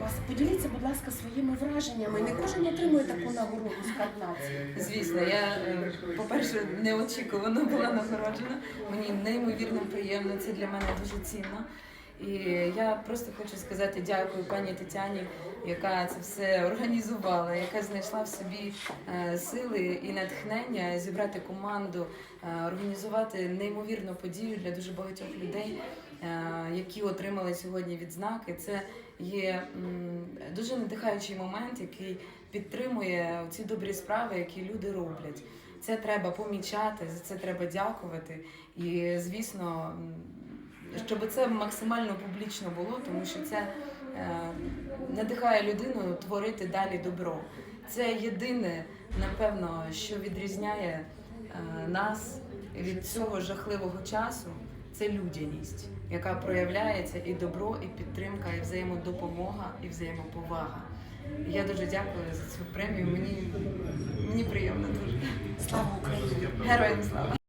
вас. Поділіться, будь ласка, своїми враженнями. Не кожен отримує таку нагороду з нації. Звісно, я, е, по-перше, неочікувано була нагороджена. Мені неймовірно приємно, це для мене дуже цінно. І я просто хочу сказати дякую пані Тетяні, яка це все організувала, яка знайшла в собі е, сили і натхнення зібрати команду, е, організувати неймовірну подію для дуже багатьох людей, е, які отримали сьогодні відзнаки. Це є дуже надихаючий момент, який підтримує ці добрі справи, які люди роблять. Це треба помічати, за це треба дякувати. І звісно, щоб це максимально публічно було, тому що це е, надихає людину творити далі добро. Це єдине, напевно, що відрізняє е, нас від цього жахливого часу. Це людяність, яка проявляється і добро, і підтримка, і взаємодопомога, і взаємоповага. Я дуже дякую за цю премію. Мені, мені приємно дуже. Слава Україні! Героям слава!